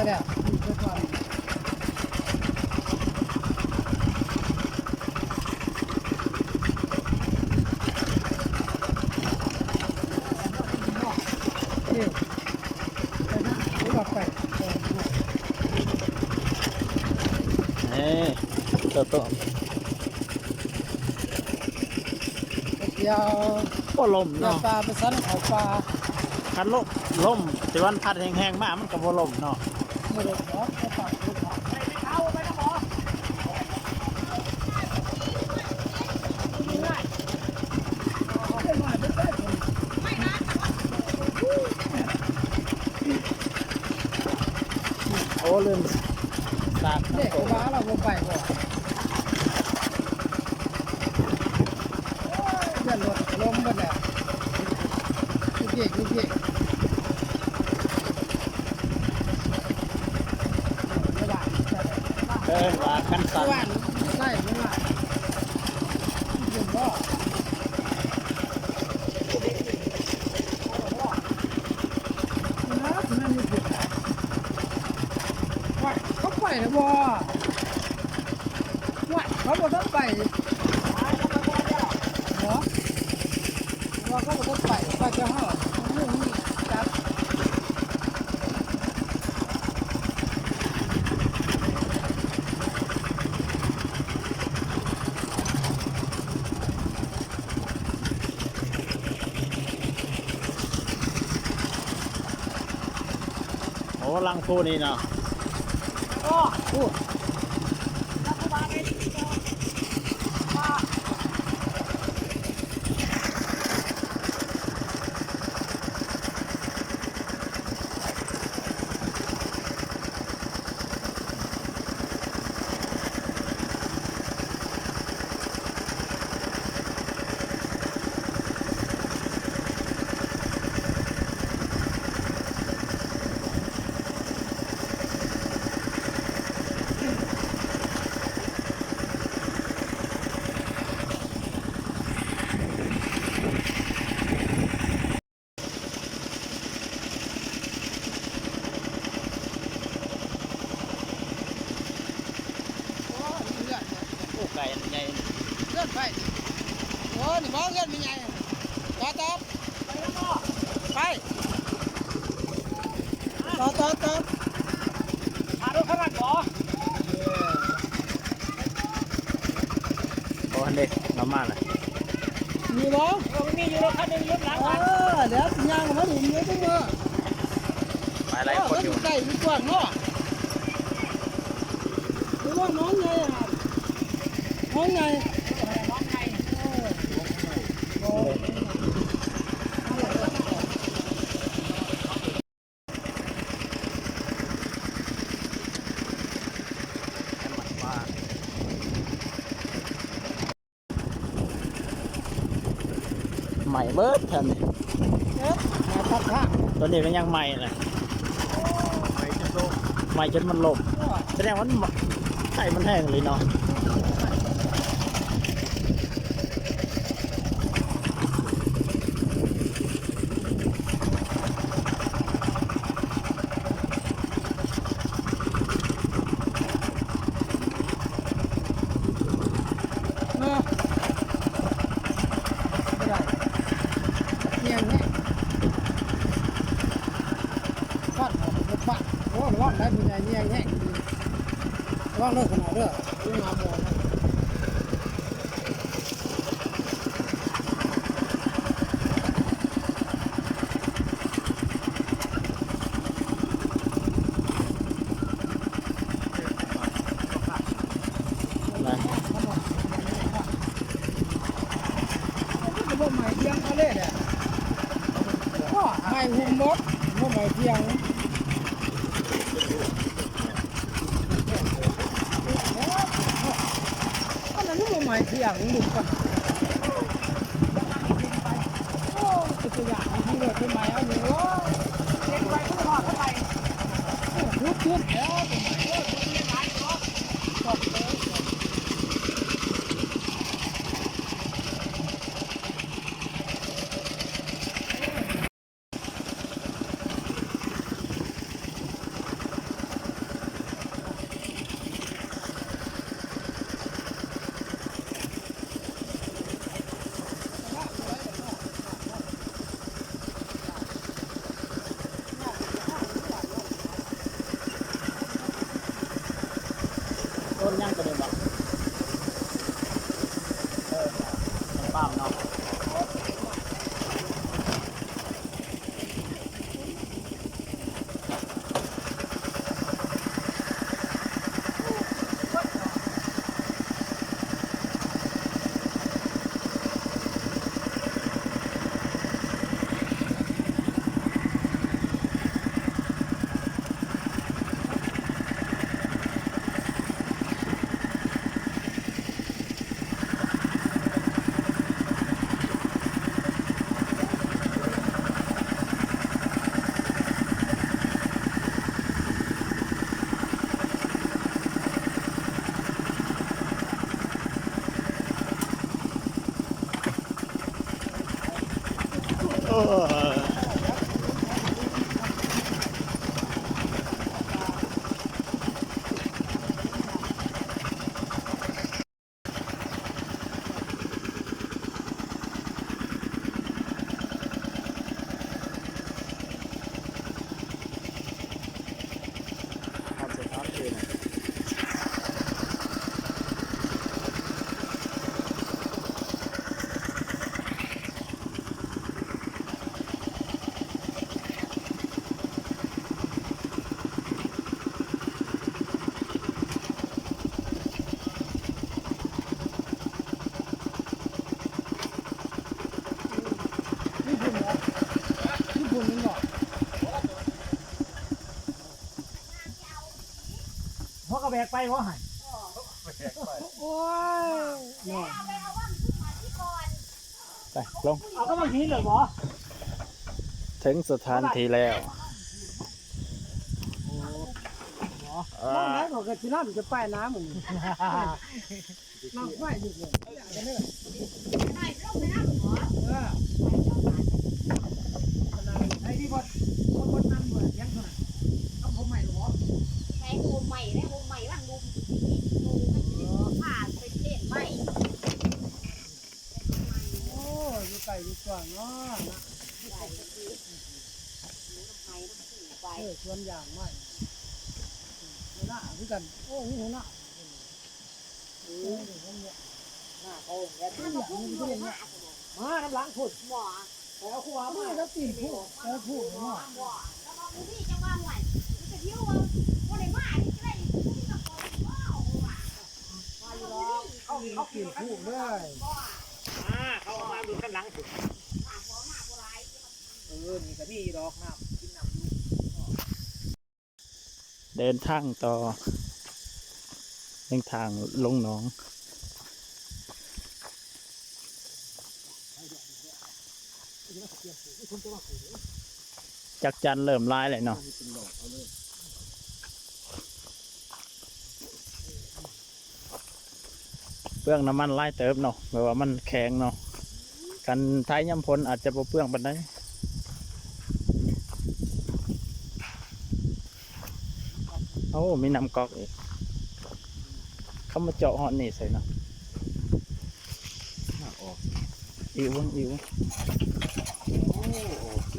ฉีดไปแล้วฉีดไปก่อนนี่ไปนะหรือว่าไปเอ้ยตัวตัวเดี๋ยวก็ลมเนาะปลาไปซันเอาปลาคันลมลมแต่วันพัดแห้งๆมากมันก็บ่ลมเนาะ ไม่ได้ขอเอาปลาเอาปลาไปเอาไปนะหมอไม่นะ โอ้ลืม สากเด็กมาเราลงไปก่อนเดินรถลมไปแล้วยุกเยกยุกเยกไม่ได้ เออว่าคัน ส สั่น วรรค์ไล่ไม่ได้เดี๋ยวก็นะนั่นนี่คือว่า เขาไปแล้วบ่ว่าเขาบอกต้องไปเหรอว่าเขาบอกต้องไปว่าจะห่อเรื่องนี้จับโอ้ลังพูนี่เนาะ ก็พู ไก่ใหญ่เลื่อดไปโอ้ยนี่บอกเลื่อดเป็นไงต่อต่อไปต่อต่อต่อพารถเข้ามาก่อโอ้อันเด็กน้ำมาเลยมีบ่เออมันมีอยู่รถคันหนึงรถหลังเอคันเดี๋ยวสัญญาณมาถึงเยอะจังเลยไปอะไรคนอยู่ใกล้มีกว้างเนาะหรือว่าน้องไงอะน้องไงน้องไงโอ้ยใหม่เบิร์ดแทนนี่เอ๊ะ มาพักผ้าตัวนี้ก็ยังใหม่เลยใหม่จนมันลมแสดงว่ามันไข่มันแห้งเลยเนาะ เนาะไม่ได้ เงียบแน่ฟัดออกมาฟัดโอ้ร้อนได้ผู้ใหญ่เงียบแน่ร้อนเลิกขนาดเด้อดูงามมอนะนะ ก็บ่หมายเที่ยงเขาเล่นอะก็ให้หุ่มมดบ่หมายเที่ยง อันนั้นบ่หมายเที่ยงลูกก่อนโอ้ตัวอย่างที่เลยเป็นมาเอาอยู่ว่าเด็กไปทุกหอดเข้าไปลุกขึ้นแล้วเป็นหมายเออเป็นหมายเนาะจบเลย ต้นย่างตัวเดียวบ่เออต้นป้ามเนาะ โอ้ยเอาเสร็จแล้วคืนน่ะ นี่คุณเหรอนี่คุณนี่เหรอ เพราะกระ แบกไปเพราะหันโอ้ยเนี่ยไปลง เอาก็บางทีเลยบอถึงสถานที่แล้วน้องไหนบอกกับจีน่าจะป้ายน้ำเหมือนน้ำไฟอยู่เลยกันเนี่ยเออไอ้ที่บดบดน้ำเหมือนยังไงต้องผมใหม่หรอ ใช้โฮมใหม่และโฮมใหม่ว่างลุมลุมมันจะผ่านไปเล่นใหม่ โอ้อยู่ไกลอยู่กว้างเนาะ ใส่ก็คือไม้น้ำสีไป เออช วนยางใหม่หัวหน้าคือกัน โอ้หัวหน้าโอ้ยผมเนี่ยหน้าโป่งแล้วถ้ามาพุ่งลงมามาน้ำล้างผุดหมอแล้วคู่ว่ามาแล้วตีนผู้แล้วผู้หมอนแล้วมาพุ่งที่จังหวะหน่อยมันจะเที่ยวว่าวันไหนมาที่จะได้พุ่งกับคนว้าวว่ะมาอยู่แล้วเขาเขาตีนผู้เลยอ่าเขามาดูข้างหลังสุดมาหัวมาโบราณเออนี่ก็นี่ดอกน้ำกินน้ำอยู่ เดินทางต่อเดินทางลงหนอง จักจันเริ่มลายเลยเนาะเปลืองน้ำมันลายเติบเนาะแบบว่ามันแข็งเนาะกันท้ายย่ำพลอาจจะบ่เปลืองปันได้ โอ้มีน้ำก๊อกอีกเขามาเจาะหอนนี่ใส่เนาะอิวอิวโอเค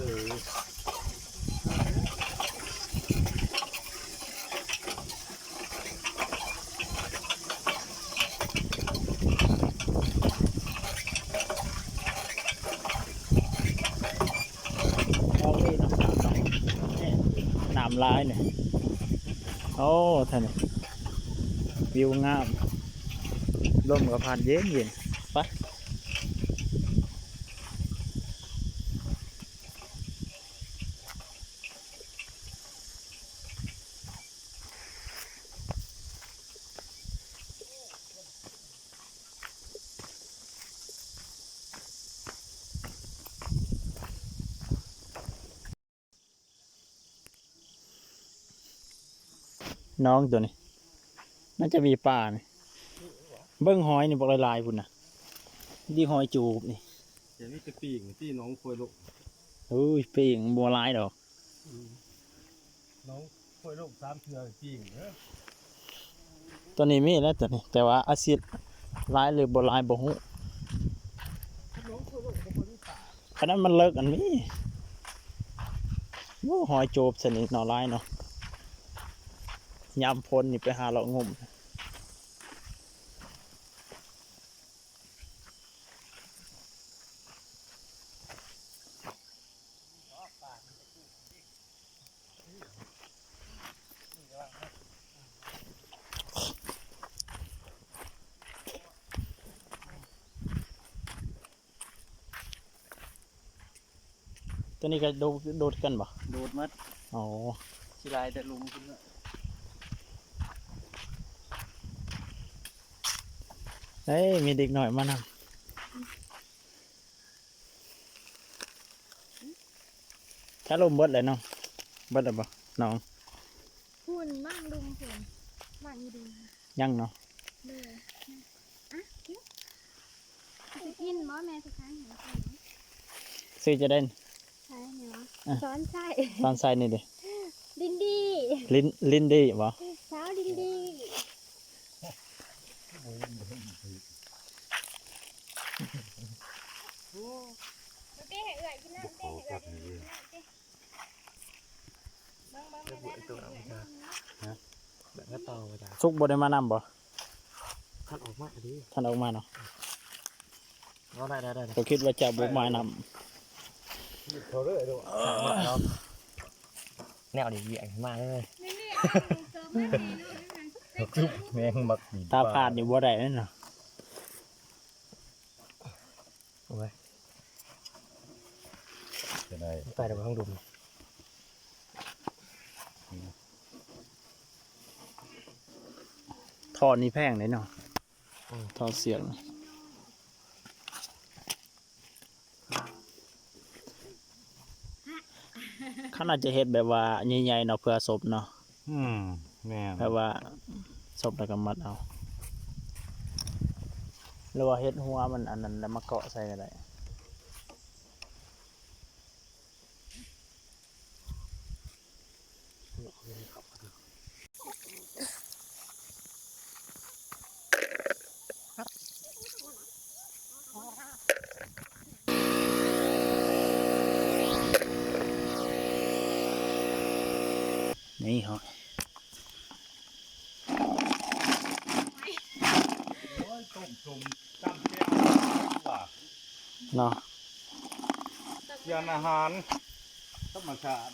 น้ำน้ำน้ำน้ำลายเนี่ยโอ้ท่านวิวงามลมกับผ่านเย็นเย็นไป น้องตัวนี้ น่าจะมีป่านี่เบิ้งหอยนี่บอกลายๆพุ่นนะดีหอยจูบนี่เดี๋ยวนี้จะปีงที่น้องควยลูกอุ้ยปีงบัวลายดอกน้องควยลูกสามเทือปีงเด้อตัวนี้มีแล้วตัวนี้ แต่ว่าอาซิดลายหรือบัวลายบ่ฮู้ขนาดมันเลิกอันนี้โอ้หอยจูบสนิทหน่อลายเนาะ ยามพ้นนี่ไปหาเรางมตัวนี้ก็โดดกันปะโดดมัดอ๋อชิลายแต่ลุมขึ้นละ ฮ้ยมีเด็กหน่อยมานำถ้าลมเบิดเลยเนาะเบิดแล้วบ่น้องหุ่นมั่งดุมหุ่นมั่งอีดุมยังเนาะเลยอะคิ้วจะกินบ่แม่สุดท้ายหนูใส่ซื้อจะได้ใช่ไหมวะอะซ้อนใช่ตอนใส่นี่ดิดินดีลิ้นลิ้นดีบ่ เช้าดินดีเต้ ให้เอื่อยกินน้ำเต้ให้เอื่อยกินน้ำเต้เบิ่งเบิ่งแม่แม่น้ำเอื่อยแบบก็ต่อมาจากสุกบ่ได้มานำบ่คัดออกมาดิท่านออกมาเนาะก็ได้ได้ได้ก็คิดว่าจะบ่มานำเขาเลยดูแนวดีเหวี่ยงมาเลยนี่นี่เอาเสิร์ฟมาให้เนาะนั่นน่ะจุ๊บแมงมักมีตาพาดนี่บ่ได้นั่นเนาะโอ้ย จะได้ไปเดี๋ยวไปห้องดุมทอดนี่แพงเลยเนาะทอดเสียงเขาน่าจะเฮ็ดแบบว่าใหญ่ๆเนาะเพื่อศพเนาะอืมแม่นแบบว่าศพแล้วก็มัดเอาหรือว่าเฮ็ดหัวมันอันนั้นแล้วมาเกาะใส่ก็ได้ นี่เหรอต้มจุ่มจำแก้วว่าเนาะยานอาหารธรรมชาติ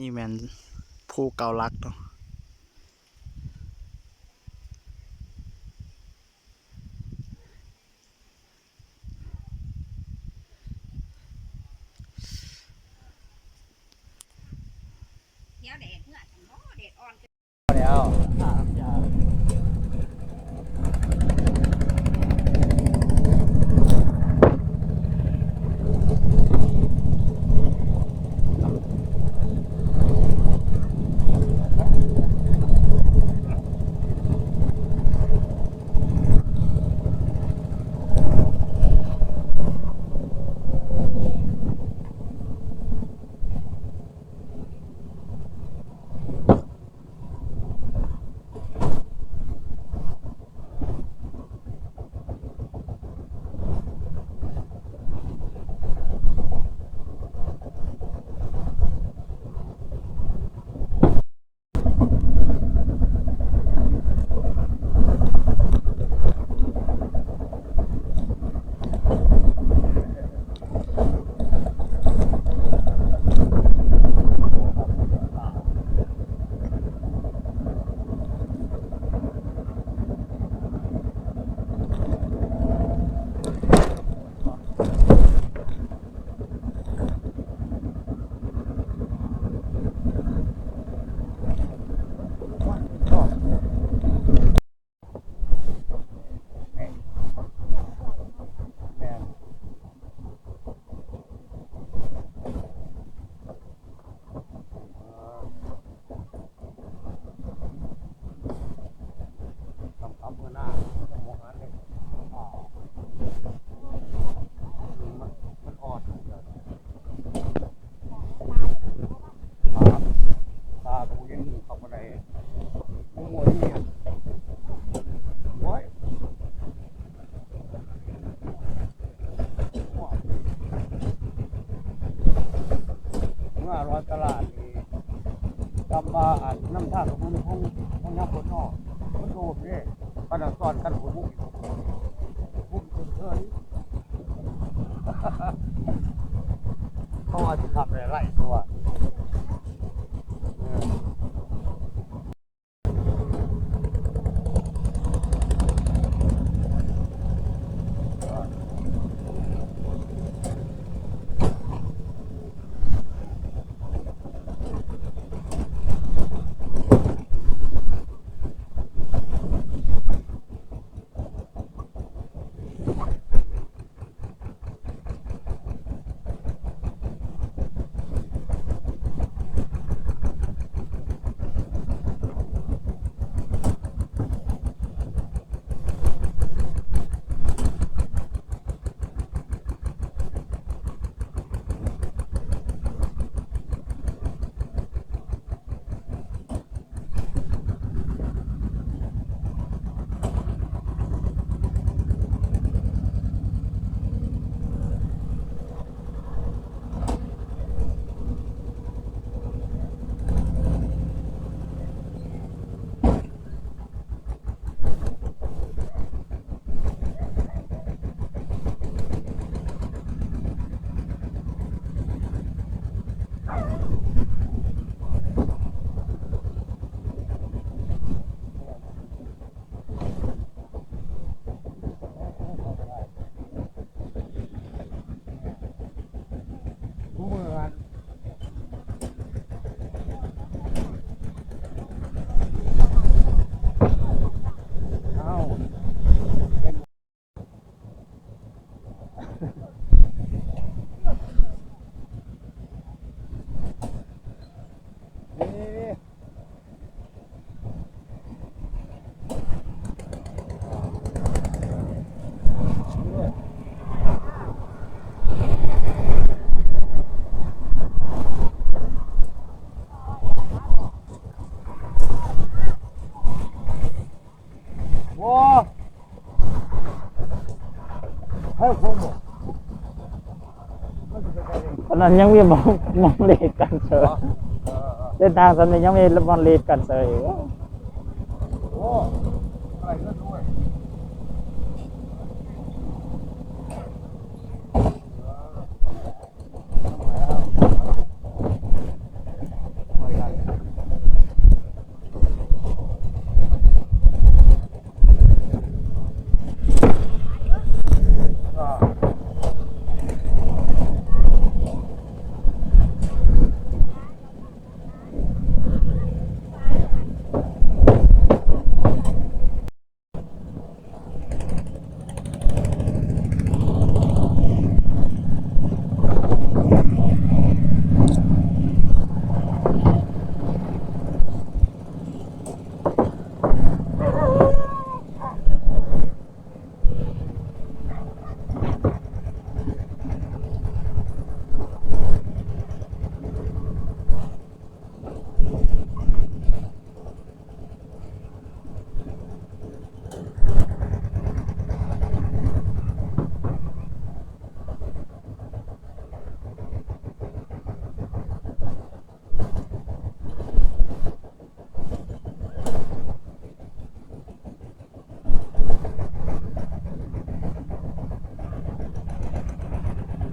นี่แมนผู้เกาลักเนาะ ร้อยตลาดนี่ตำมาอ่านน้ำท่าของมันห้องคงยับคนนอกมันโดนเนี่ยขนาดสอนกันหัวมุกมุกจนเฉยเขาอาจจะขับอะไรตัว ตอนนั้นยังมีมองมองเลขกันเสยเออเออเส้นทางตอนนี้ยังมีมองเลขกันเสย โอ้อะไรก็ด้วยไม่ได้อ่า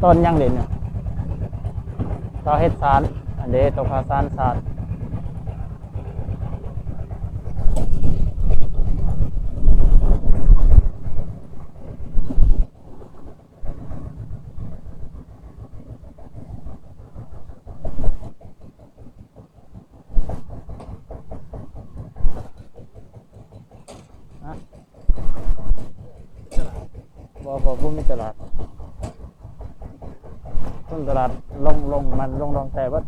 ต้นยังเด่นอยู่ต่อเฮ็ดสารอันเดตกพาสารสารบ่บ่บ่มีตลาด ลาดลงลงมันลงลงแต่ว่า